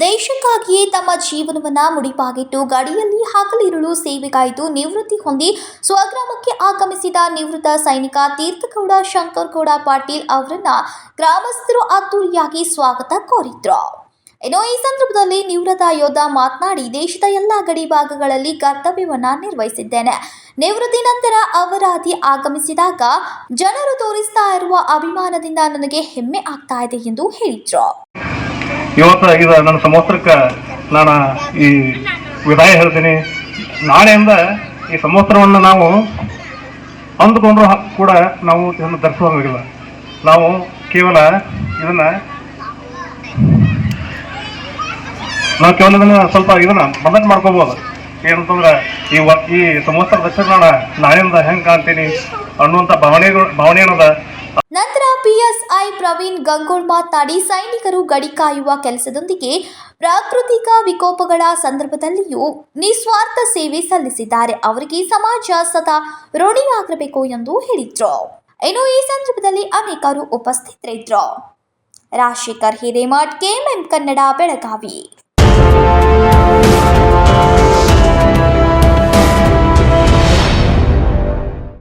ದೇಶಕ್ಕಾಗಿಯೇ ತಮ್ಮ ಜೀವನವನ್ನ ಮುಡಿಪಾಗಿಟ್ಟು ಗಡಿಯಲ್ಲಿ ಹಗಲಿರುಳು ಸೇವೆಗಾಯಿತು ನಿವೃತ್ತಿ ಹೊಂದಿ ಸ್ವಗ್ರಾಮಕ್ಕೆ ಆಗಮಿಸಿದ ನಿವೃತ್ತ ಸೈನಿಕ ತೀರ್ಥಗೌಡ ಶಂಕರಗೌಡ ಪಾಟೀಲ್ ಅವರನ್ನ ಗ್ರಾಮಸ್ಥರು ಅದ್ದೂರಿಯಾಗಿ ಸ್ವಾಗತ ಕೋರಿದ್ರು. ಇನ್ನು ಈ ಸಂದರ್ಭದಲ್ಲಿ ನಿವೃತ್ತ ಯೋಧ ಮಾತನಾಡಿ, ದೇಶದ ಎಲ್ಲ ಗಡಿ ಭಾಗಗಳಲ್ಲಿ ಕರ್ತವ್ಯವನ್ನ ನಿರ್ವಹಿಸಿದ್ದೇನೆ. ನಿವೃತ್ತಿ ನಂತರ ಅವರಾದಿ ಆಗಮಿಸಿದಾಗ ಜನರು ತೋರಿಸ್ತಾ ಇರುವ ಅಭಿಮಾನದಿಂದ ನನಗೆ ಹೆಮ್ಮೆ ಆಗ್ತಾ ಇದೆ ಎಂದು ಹೇಳಿದ್ರು. ಇವತ್ತು ಇದು ನನ್ನ ಸಮವಸ್ತ್ರಕ್ಕೆ ನಾನು ಈ ವಿದಾಯ ಹೇಳ್ತೀನಿ. ನಾಳೆಯಿಂದ ಈ ಸಮವಸ್ತ್ರವನ್ನು ನಾವು ಅಂದುಕೊಂಡ್ರು ಕೂಡ ನಾವು ಇದನ್ನು ಧರಿಸುವಂಗಿಲ್ಲ ನಾವು ಕೇವಲ ಇದನ್ನ ನಾವು ಕೇವಲ ಇದನ್ನ ಸ್ವಲ್ಪ ಇದನ್ನ ಬದಲು ಮಾಡ್ಕೋಬಹುದು ಏನಂತಂದ್ರೆ ಈ ವ ಈ ಸಮವಸ್ತ್ರ ದಕ್ಷಿಣ ನಾಳೆಯಿಂದ ಹೆಂಗೆ ಕಾಣ್ತೀನಿ ಅನ್ನುವಂಥ ಭಾವನೆಗಳು ಭಾವನೆ ಏನದ ನಂತರ ಪಿಎಸ್ಐ ಪ್ರವೀಣ್ ಗಂಗೋಳ್ ಮಾತನಾಡಿ, ಸೈನಿಕರು ಗಡಿ ಕಾಯುವ ಕೆಲಸದೊಂದಿಗೆ ಪ್ರಾಕೃತಿಕ ವಿಕೋಪಗಳ ಸಂದರ್ಭದಲ್ಲಿಯೂ ನಿಸ್ವಾರ್ಥ ಸೇವೆ ಸಲ್ಲಿಸಿದ್ದಾರೆ. ಅವರಿಗೆ ಸಮಾಜ ಸದಾ ಋಣಿಯಾಗಿರಬೇಕು ಎಂದು ಹೇಳಿದ್ರು. ಇನ್ನು ಈ ಸಂದರ್ಭದಲ್ಲಿ ಅನೇಕರು ಉಪಸ್ಥಿತರಿದ್ದರು ರಾಜಶೇಖರ್ ಹಿರೇಮಠ್, ಕೆಎಂಎಂ ಕನ್ನಡ, ಬೆಳಗಾವಿ.